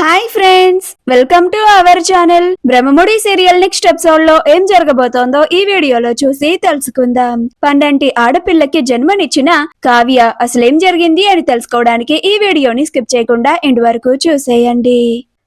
Hi friends welcome to our channel. Brahmamudi serial next ఎపిసోడ్లో ఏం జరగబోతోందో ఈ వీడియోలో చూసి తెలుసుకుందాం. పండంటి ఆడపిల్లకి జన్మనిచ్చిన కావ్య అసలేం జరిగింది అని తెలుసుకోవడానికి ఈ వీడియోని స్కిప్ చేయకుండా ఎండ్ వరకు చూసేయండి.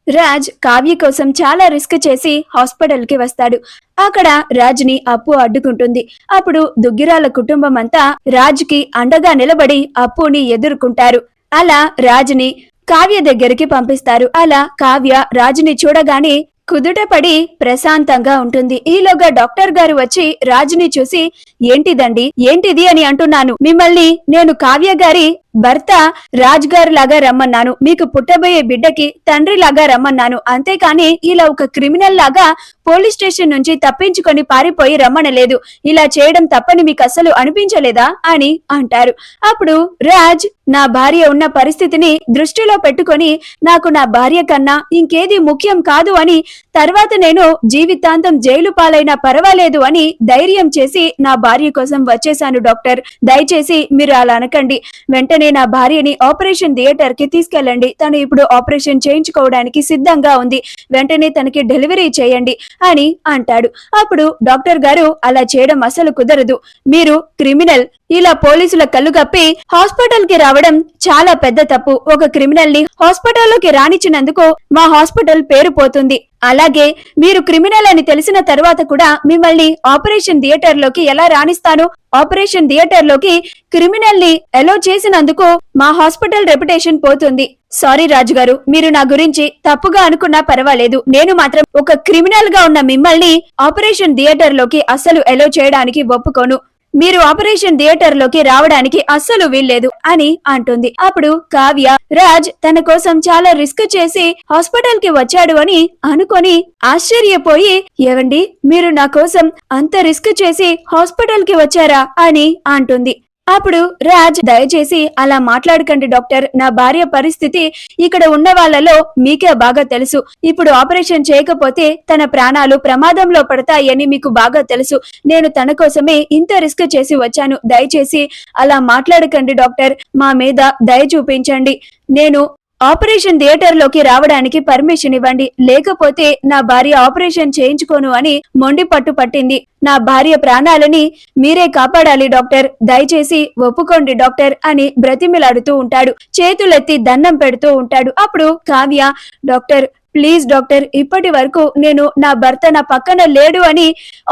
రాజ్ కావ్య కోసం చాలా రిస్క్ చేసి హాస్పిటల్కి వస్తాడు. అక్కడ రాజ్ని అప్పు అడ్డుకుంటుంది. అప్పుడు దుగ్గిరాల కుటుంబం అంతా రాజ్కి అండగా నిలబడి అప్పుని ఎదుర్కొంటారు. అలా రాజుని కావ్య దగ్గరికి పంపిస్తారు. అలా కావ్య రాజుని చూడగానే కుదుటపడి ప్రశాంతంగా ఉంటుంది. ఈలోగా డాక్టర్ గారు వచ్చి రాజుని చూసి ఏంటిదండి? ఏంటిది? అని అంటున్నాను. మిమ్మల్ని నేను కావ్య గారి భర్త రాజ్ గారు లాగా రమ్మన్నాను. మీకు పుట్టబోయే బిడ్డకి తండ్రి లాగా రమ్మన్నాను. అంతేకాని ఇలా ఒక క్రిమినల్ లాగా పోలీస్ స్టేషన్ నుంచి తప్పించుకొని పారిపోయి రమ్మనలేదు. ఇలా చేయడం తప్పని మీకు అసలు అనిపించలేదా? అని అంటారు. అప్పుడు రాజ్ నా భార్య ఉన్న పరిస్థితిని దృష్టిలో పెట్టుకొని నాకు నా భార్య కన్నా ఇంకేది ముఖ్యం కాదు అని తర్వాత నేను జీవితాంతం జైలు పాలైనా పర్వాలేదు అని ధైర్యం చేసి నా భార్య కోసం వచ్చేశాను డాక్టర్. దయచేసి మీరు అలా అనకండి. వెంటనే నా భార్యని ఆపరేషన్ థియేటర్కి తీసుకెళ్ళండి. తను ఇప్పుడు ఆపరేషన్ చేయించుకోవడానికి సిద్ధంగా ఉంది. వెంటనే తనకి డెలివరీ చేయండి అని అంటాడు. అప్పుడు డాక్టర్ గారు అలా చేయడం అసలు కుదరదు. మీరు క్రిమినల్. ఇలా పోలీసుల కళ్ళు కప్పి హాస్పిటల్కి రావడం చాలా పెద్ద తప్పు. ఒక క్రిమినల్ని హాస్పిటల్లోకి రానిచ్చినందుకు మా హాస్పిటల్ పేరు పోతుంది. అలాగే మీరు క్రిమినల్ అని తెలిసిన తర్వాత కూడా మిమ్మల్ని ఆపరేషన్ థియేటర్లోకి ఎలా రాణిస్తాను ఆపరేషన్ థియేటర్లోకి క్రిమినల్ని ఎలో చేసినందుకు మా హాస్పిటల్ రెప్యుటేషన్ పోతుంది. సారీ రాజు గారు మీరు నా గురించి తప్పుగా అనుకున్నా పర్వాలేదు. నేను మాత్రం ఒక క్రిమినల్గా ఉన్న మిమ్మల్ని ఆపరేషన్ థియేటర్లోకి అస్సలు ఎలో చేయడానికి ఒప్పుకోను. మీరు ఆపరేషన్ థియేటర్లోకి రావడానికి అస్సలు వీల్లేదు అని అంటుంది. అప్పుడు కావ్య రాజ్ తన కోసం చాలా రిస్క్ చేసి హాస్పిటల్కి వచ్చాడు అని అనుకొని ఆశ్చర్యపోయి ఏవండి మీరు నా కోసం అంత రిస్క్ చేసి హాస్పిటల్కి వచ్చారా? అని అంటుంది. అప్పుడు రాజ్ దయచేసి అలా మాట్లాడకండి డాక్టర్. నా భార్య పరిస్థితి ఇక్కడ ఉన్న వాళ్ళలో మీకే బాగా తెలుసు. ఇప్పుడు ఆపరేషన్ చేయకపోతే తన ప్రాణాలు ప్రమాదంలో పడతాయని మీకు బాగా తెలుసు. నేను తన కోసమే ఇంత రిస్క్ చేసి వచ్చాను. దయచేసి అలా మాట్లాడకండి డాక్టర్. మా మీద దయ చూపించండి. నేను ఆపరేషన్ థియేటర్లోకి రావడానికి పర్మిషన్ ఇవ్వండి. లేకపోతే నా భార్య ఆపరేషన్ చేయించుకోను అని మొండి పట్టు పట్టింది. నా భార్య ప్రాణాలని మీరే కాపాడాలి డాక్టర్. దయచేసి ఒప్పుకోండి డాక్టర్ అని బ్రతిమిలాడుతూ ఉంటాడు. చేతులెత్తి దండం పెడుతూ ఉంటాడు. అప్పుడు కావ్య డాక్టర్ ప్లీజ్ డాక్టర్ ఇప్పటి వరకు నేను నా భర్త నా పక్కన లేడు అని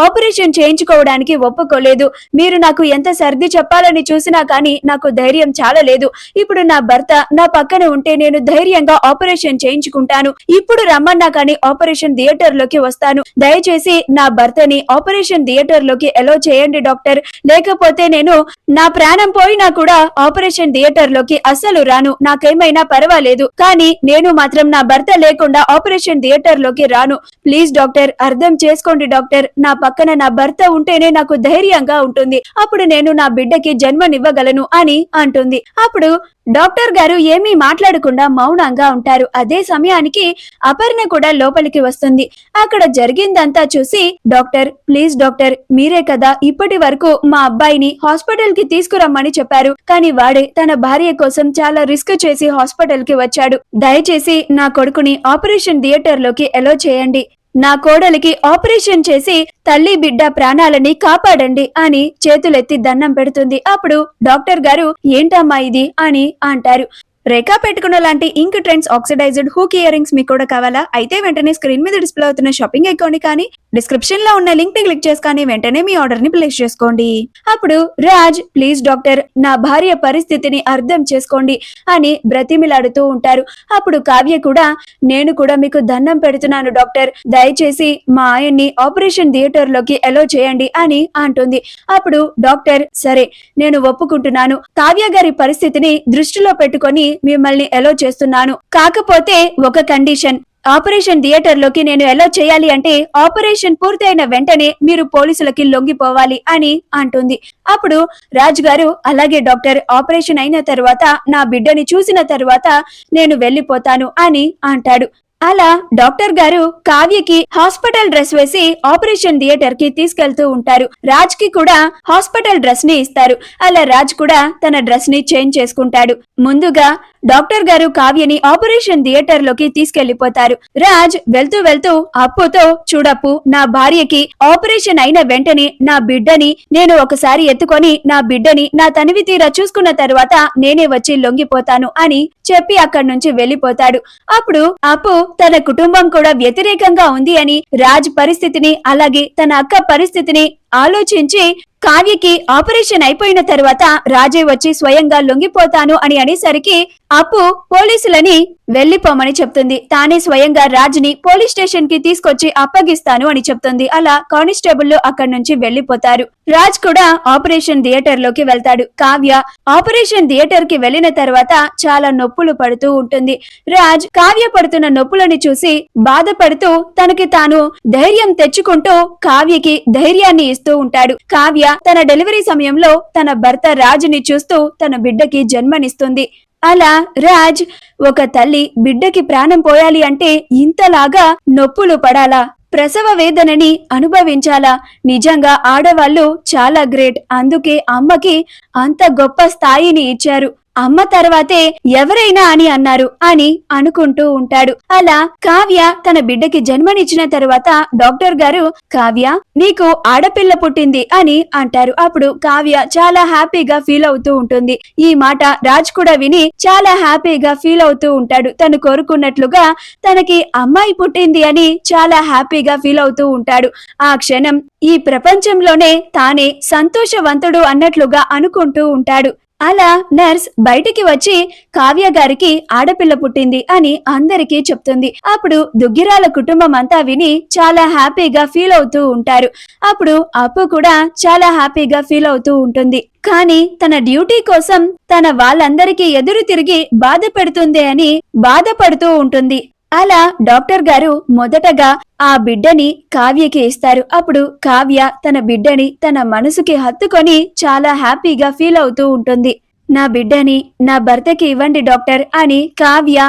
ఆపరేషన్ చేయించుకోవడానికి ఒప్పుకోలేదు. మీరు నాకు ఎంత సర్ది చెప్పాలని చూసినా కానీ నాకు ధైర్యం చాలా లేదు ఇప్పుడు నా భర్త నా పక్కన ఉంటే నేను ధైర్యంగా ఆపరేషన్ చేయించుకుంటాను. ఇప్పుడు రమ్మన్నా కానీ ఆపరేషన్ థియేటర్లోకి వస్తాను. దయచేసి నా భర్తని ఆపరేషన్ థియేటర్లోకి ఎలో చేయండి డాక్టర్. లేకపోతే నేను నా ప్రాణం పోయినా కూడా ఆపరేషన్ థియేటర్లోకి అస్సలు రాను. నాకేమైనా పర్వాలేదు. కానీ నేను మాత్రం నా భర్త లేకుండా ఆపరేషన్ థియేటర్లోకి రాను. ప్లీజ్ డాక్టర్ అర్థం చేసుకోండి డాక్టర్. నా పక్కన నా భర్త ఉంటేనే నాకు ధైర్యంగా ఉంటుంది. అప్పుడు నేను నా బిడ్డకి జన్మనివ్వగలను అని అంటుంది. అప్పుడు డాక్టర్ గారు ఏమీ మాట్లాడకుండా మౌనంగా ఉంటారు. అదే సమయానికి అపర్ణ కూడా లోపలికి వస్తుంది. అక్కడ జరిగిందంతా చూసి డాక్టర్ ప్లీజ్ డాక్టర్ మీరే కదా ఇప్పటి వరకు మా అబ్బాయిని హాస్పిటల్కి తీసుకురమ్మని చెప్పారు. కానీ వాడే తన భార్య కోసం చాలా రిస్క్ చేసి హాస్పిటల్కి వచ్చాడు. దయచేసి నా కొడుకుని ఆపరేషన్ థియేటర్లోకి ఎలో చేయండి. నా కోడలికి ఆపరేషన్ చేసి తల్లి బిడ్డ ప్రాణాలని కాపాడండి అని చేతులెత్తి దండం పెడుతుంది. అప్పుడు డాక్టర్ గారు ఏంటమ్మా ఇది? అని అంటారు. రేఖా పెట్టుకున్న లాంటి ink trends oxidised hook ear rings మీకు కూడా కావాలా? అయితే వెంటనే స్క్రీన్ మీద డిస్ప్లే అవుతున్న షాపింగ్ అకౌంట్ కానీ డిస్క్రిప్షన్లో ఉన్న లింక్ని క్లిక్ చేసుకొని వెంటనే మీ ఆర్డర్ని ప్లేస్ చేసుకోండి. అప్పుడు రాజ్ ప్లీజ్ డాక్టర్ నా భార్య పరిస్థితిని అర్థం చేసుకోండి అని బ్రతిమిలాడుతూ ఉంటారు. అప్పుడు కావ్య కూడా నేను కూడా మీకు దండం పెడుతున్నాను డాక్టర్ దయచేసి మా ఆయన్ని ఆపరేషన్ థియేటర్లోకి అలో చేయండి అని అంటుంది. అప్పుడు డాక్టర్ సరే నేను ఒప్పుకుంటున్నాను. కావ్య గారి పరిస్థితిని దృష్టిలో పెట్టుకొని మిమ్మల్ని ఎలో చేస్తున్నాను. కాకపోతే ఒక కండిషన్ ఆపరేషన్ థియేటర్లోకి నేను ఎలా చేయాలి అంటే ఆపరేషన్ పూర్తయిన వెంటనే మీరు పోలీసులకి లొంగిపోవాలి అని అంటుంది. అప్పుడు రాజ్ గారు అలాగే డాక్టర్ ఆపరేషన్ అయిన తర్వాత నా బిడ్డని చూసిన తర్వాత నేను వెళ్ళిపోతాను అని అంటాడు. అలా డాక్టర్ గారు కావ్యకి హాస్పిటల్ డ్రెస్ వేసి ఆపరేషన్ థియేటర్కి తీసుకెళ్తూ ఉంటారు. రాజ్కి కూడా హాస్పిటల్ డ్రెస్ని ఇస్తారు. అలా రాజ్ కూడా తన డ్రెస్ని చేంజ్ చేసుకుంటాడు. ముందుగా డాక్టర్ గారు కావ్యని ఆపరేషన్ థియేటర్లోకి తీసుకెళ్ళిపోతారు రాజ్ వెళ్తూ వెళ్తూ అప్పుతో చూడప్పు నా భార్యకి ఆపరేషన్ అయిన వెంటనే నా బిడ్డని నేను ఒకసారి ఎత్తుకొని నా బిడ్డని నా తనివి తీరా చూసుకున్న తర్వాత నేనే వచ్చి లొంగిపోతాను అని చెప్పి అక్కడి నుంచి వెళ్ళిపోతాడు అప్పుడు అప్పు తన కుటుంబం కూడా వ్యతిరేకంగా ఉంది అని రాజ్ పరిస్థితిని అలాగే తన అక్క పరిస్థితిని ఆలోచించి కావ్యకి ఆపరేషన్ అయిపోయిన తర్వాత రాజే వచ్చి స్వయంగా లొంగిపోతాను అని అనేసరికి అప్పు పోలీసులని వెళ్ళిపోమని చెప్తుంది. తానే స్వయంగా రాజ్ని పోలీస్ స్టేషన్కి తీసుకొచ్చి అప్పగిస్తాను అని చెప్తుంది. అలా కానిస్టేబుల్ అక్కడి నుంచి వెళ్ళిపోతారు రాజ్ కూడా ఆపరేషన్ థియేటర్లోకి వెళ్తాడు. కావ్య ఆపరేషన్ థియేటర్కి వెళ్ళిన తర్వాత చాలా నొప్పులు పడుతూ ఉంటుంది. రాజ్ కావ్య పడుతున్న నొప్పులని చూసి బాధపడుతూ తనకి తాను ధైర్యం తెచ్చుకుంటూ కావ్యకి ధైర్యాన్ని ఇస్తూ ఉంటాడు. కావ్య తన డెలివరీ సమయంలో తన భర్త రాజుని చూస్తూ తన బిడ్డకి జన్మనిస్తుంది. అలా రాజ్ ఒక తల్లి బిడ్డకి ప్రాణం పోయాలి అంటే ఇంతలాగా నొప్పులు పడాలా? ప్రసవ వేదనని అనుభవించాలా? నిజంగా ఆడవాళ్ళు చాలా గ్రేట్. అందుకే అమ్మకి అంత గొప్ప స్థాయిని ఇచ్చారు. అమ్మ తర్వాతే ఎవరైనా అని అన్నారు అని అనుకుంటూ ఉంటాడు. అలా కావ్య తన బిడ్డకి జన్మనిచ్చిన తర్వాత డాక్టర్ గారు కావ్య నీకు ఆడపిల్ల పుట్టింది అని అంటారు. అప్పుడు కావ్య చాలా హ్యాపీగా ఫీల్ అవుతూ ఉంటుంది. ఈ మాట రాజ్ కూడా విని చాలా హ్యాపీగా ఫీల్ అవుతూ ఉంటాడు. తను కోరుకున్నట్లుగా తనకి అమ్మాయి పుట్టింది అని చాలా హ్యాపీగా ఫీల్ అవుతూ ఉంటాడు. ఆ క్షణం ఈ ప్రపంచంలోనే తానే సంతోషవంతుడు అన్నట్లుగా అనుకుంటూ ఉంటాడు. అలా నర్స్ బయటికి వచ్చి కావ్య గారికి ఆడపిల్ల పుట్టింది అని అందరికీ చెప్తుంది. అప్పుడు దుగ్గిరాల కుటుంబం అంతా విని చాలా హ్యాపీగా ఫీల్ అవుతూ ఉంటారు. అప్పుడు అప్పు కూడా చాలా హ్యాపీగా ఫీల్ అవుతూ ఉంటుంది. కానీ తన డ్యూటీ కోసం తన వాళ్ళందరికీ ఎదురు తిరిగి బాధ పెడుతుంది అని బాధపడుతూ ఉంటుంది. అలా డాక్టర్ గారు మొదటగా ఆ బిడ్డని కావ్యకి ఇస్తారు. అప్పుడు కావ్య తన బిడ్డని తన మనసుకి హత్తుకొని చాలా హ్యాపీగా ఫీల్ అవుతూ ఉంటుంది. నా బిడ్డని నా భర్తకి ఇవ్వండి డాక్టర్ అని కావ్య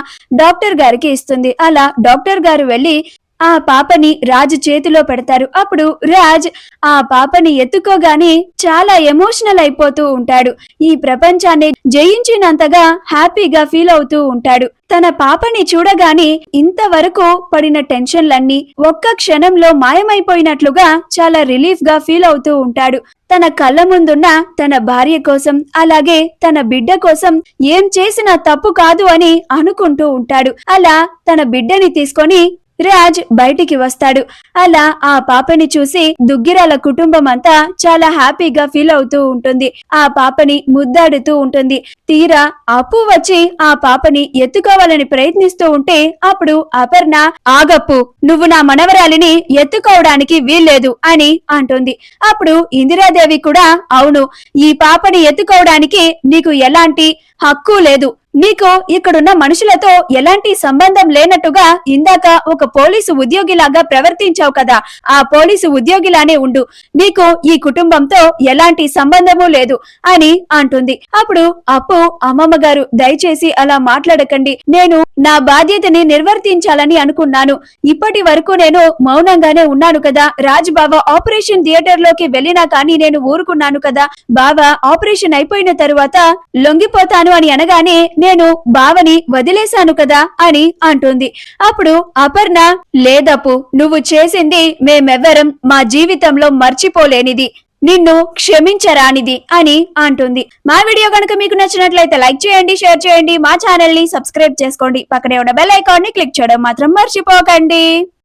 డాక్టర్ గారికి ఇస్తుంది. అలా డాక్టర్ గారు వెళ్ళి ఆ పాపని రాజు చేతిలో పెడతారు. అప్పుడు రాజ్ ఆ పాపని ఎత్తుకోగానే చాలా ఎమోషనల్ అయిపోతూ ఉంటాడు. ఈ ప్రపంచాన్ని జయించినంతగా హ్యాపీగా ఫీల్ అవుతూ ఉంటాడు. తన పాపని చూడగానే ఇంతవరకు పడిన టెన్షన్లన్నీ ఒక్క క్షణంలో మాయమైపోయినట్లుగా చాలా రిలీఫ్గా ఫీల్ అవుతూ ఉంటాడు. తన కళ్ళ ముందున్న తన భార్య కోసం అలాగే తన బిడ్డ కోసం ఏం చేసినా తప్పు కాదు అని అనుకుంటూ ఉంటాడు. అలా తన బిడ్డని తీసుకొని రాజ్ బయటికి వస్తాడు. అలా ఆ పాపని చూసి దుగ్గిరాల కుటుంబం అంతా చాలా హ్యాపీగా ఫీల్ అవుతూ ఉంటుంది. ఆ పాపని ముద్దాడుతూ ఉంటుంది. తీరా అప్పు వచ్చి ఆ పాపని ఎత్తుకోవాలని ప్రయత్నిస్తూ ఉంటే అప్పుడు అపర్ణ ఆగప్పు నువ్వు నా మనవరాలిని ఎత్తుకోవడానికి వీల్లేదు అని అంటుంది. అప్పుడు ఇందిరాదేవి కూడా అవును ఈ పాపని ఎత్తుకోవడానికి నీకు ఎలాంటి హక్కు లేదు. నీకు ఇక్కడున్న మనుషులతో ఎలాంటి సంబంధం లేనట్టుగా ఇందాక ఒక పోలీసు ఉద్యోగిలాగా ప్రవర్తించావు కదా ఆ పోలీసు ఉద్యోగిలానే ఉండు. నీకు ఈ కుటుంబంతో ఎలాంటి సంబంధము లేదు అని అంటుంది. అప్పుడు అప్పు అమ్మమ్మ గారు దయచేసి అలా మాట్లాడకండి. నేను నా బాధ్యతని నిర్వర్తించాలని అనుకున్నాను. ఇప్పటి వరకు నేను మౌనంగానే ఉన్నాను కదా. రాజ్ బావ ఆపరేషన్ థియేటర్లోకి వెళ్ళినా కానీ నేను ఊరుకున్నాను కదా. బాబా ఆపరేషన్ అయిపోయిన తరువాత లొంగిపోతాను అని అనగానే నేను బావని వదిలేశాను కదా అని అంటుంది. అప్పుడు అపర్ణ లేదపు నువ్వు చేసింది మేమెవ్వరం మా జీవితంలో మర్చిపోలేనిది నిన్ను క్షమించరానిది అని అంటుంది. మా వీడియో కనుక మీకు నచ్చినట్లయితే లైక్ చేయండి షేర్ చేయండి మా ఛానల్ని సబ్స్క్రైబ్ చేసుకోండి. పక్కనే ఉన్న బెల్ ఐకాన్ని క్లిక్ చేయడం మాత్రం మర్చిపోకండి.